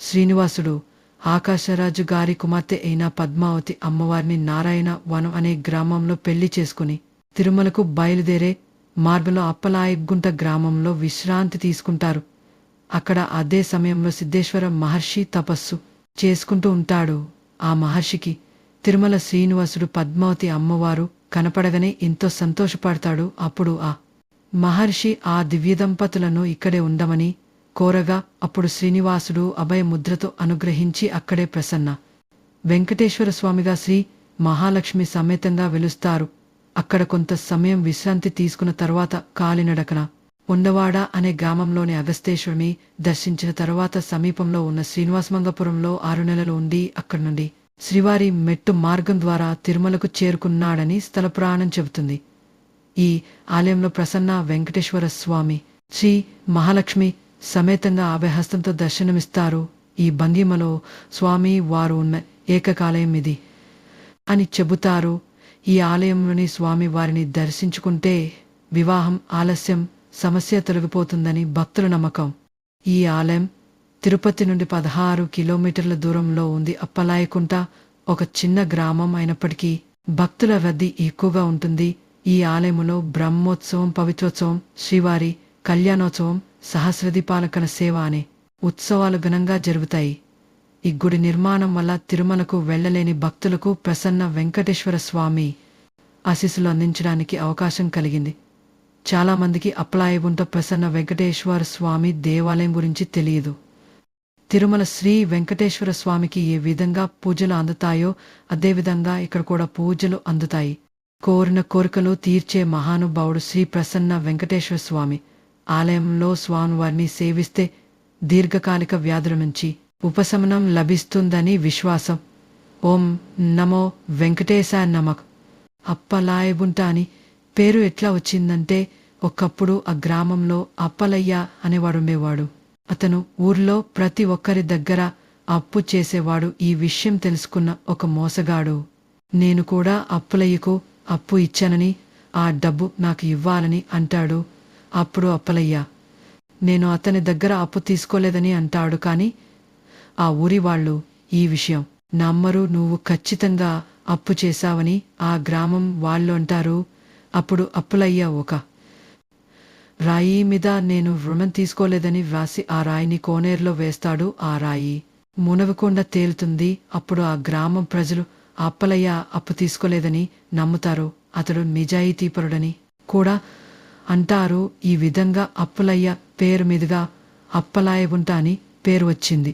శ్రీనివాసుడు ఆకాశరాజు గారి కుమార్తె అయిన పద్మావతి అమ్మవారిని నారాయణ వనం అనే గ్రామంలో పెళ్ళి చేసుకుని తిరుమలకు బయలుదేరే మార్గంలో అప్పలాయగుంట గ్రామంలో విశ్రాంతి తీసుకుంటారు. అక్కడ అదే సమయంలో సిద్ధేశ్వర మహర్షి తపస్సు చేసుకుంటూ ఉంటాడు. ఆ మహర్షికి తిరుమల శ్రీనివాసుడు పద్మావతి అమ్మవారు కనపడగానే ఎంతో సంతోషపడతాడు. అప్పుడు ఆ మహర్షి ఆ దివ్య దంపతులను ఇక్కడే ఉండమని కోరగా అప్పుడు శ్రీనివాసుడు అభయ ముద్రతో అనుగ్రహించి అక్కడే ప్రసన్న. వెంకటేశ్వర స్వామిగా శ్రీ మహాలక్ష్మి సమేతంగా వెలుస్తారు. అక్కడ కొంత సమయం విశ్రాంతి తీసుకున్న తర్వాత కాలినడకన ఉండవాడ అనే గ్రామంలోని అగస్తేశ్వరిని దర్శించిన తర్వాత సమీపంలో ఉన్న శ్రీనివాసమంగపురంలో ఆరు నెలలు ఉండి అక్కడి నుండి శ్రీవారి మెట్టు మార్గం ద్వారా తిరుమలకు చేరుకున్నాడని స్థల పురాణం చెబుతుంది. ఈ ఆలయంలో ప్రసన్న వెంకటేశ్వర స్వామి శ్రీ మహాలక్ష్మి సమేతంగా అభయహస్తంతో దర్శనమిస్తారు. ఈ భంగిమలో స్వామి వారు ఉన్న ఏకకాలయం ఇది అని చెబుతారు. ఈ ఆలయంలోని స్వామి వారిని దర్శించుకుంటే వివాహం ఆలస్యం సమస్య తొలగిపోతుందని భక్తుల నమ్మకం. ఈ ఆలయం తిరుపతి నుండి పదహారు కిలోమీటర్ల దూరంలో ఉంది. అప్పలాయకుంట ఒక చిన్న గ్రామం అయినప్పటికీ భక్తుల రద్దీ ఎక్కువగా ఉంటుంది. ఈ ఆలయములో బ్రహ్మోత్సవం పవిత్రోత్సవం శ్రీవారి కళ్యాణోత్సవం సహస్రదీపాలకన సేవ అనే ఉత్సవాలు ఘనంగా జరుగుతాయి. ఈ గుడి నిర్మాణం వల్ల తిరుమలకు వెళ్ళలేని భక్తులకు ప్రసన్న వెంకటేశ్వర స్వామి ఆశీస్సులు అందించడానికి అవకాశం కలిగింది. చాలామందికి అప్లాయగుంట ప్రసన్న వెంకటేశ్వర స్వామి దేవాలయం గురించి తెలియదు. తిరుమల శ్రీ వెంకటేశ్వర స్వామికి ఏ విధంగా పూజలు అందుతాయో అదేవిధంగా ఇక్కడ కూడా పూజలు అందుతాయి. కోరిన కోరికలు తీర్చే మహానుభావుడు శ్రీ ప్రసన్న వెంకటేశ్వర స్వామి. ఆలయంలో స్వామివారిని సేవిస్తే దీర్ఘకాలిక వ్యాధుల నుంచి ఉపశమనం లభిస్తుందని విశ్వాసం. ఓం నమో వెంకటేశ నమక్ అప్పలాయబుంట అని పేరు ఎట్లా వచ్చిందంటే ఒకప్పుడు ఆ గ్రామంలో అప్పలయ్య అనేవాడు ఉండేవాడు. అతను ఊర్లో ప్రతి ఒక్కరి దగ్గర అప్పు చేసేవాడు. ఈ విషయం తెలుసుకున్న ఒక మోసగాడు. నేను కూడా అప్పులయ్యకు అప్పు ఇచ్చానని ఆ డబ్బు నాకు ఇవ్వాలని అంటాడు. అప్పుడు అప్పలయ్య నేను అతని దగ్గర అప్పు తీసుకోలేదని అంటాడు కాని ఆ ఊరి వాళ్ళు ఈ విషయం. నమ్మరు నువ్వు ఖచ్చితంగా అప్పు చేశావని ఆ గ్రామం వాళ్ళు అంటారు. అప్పుడు అప్పులయ్య ఒక రాయి మీద నేను రుణం తీసుకోలేదని వ్రాసి ఆ రాయిని కోనేరులో వేస్తాడు ఆ రాయి. మునవకుండా తేలుతుంది. అప్పుడు ఆ గ్రామం ప్రజలు అప్పలయ్య అప్పు తీసుకోలేదని నమ్ముతారు. అతడు నిజాయితీపరుడని. కూడా అంటారు ఈ విధంగా అప్పులయ్య పేరు మీదుగా అప్పలాయగుంట అని పేరు వచ్చింది.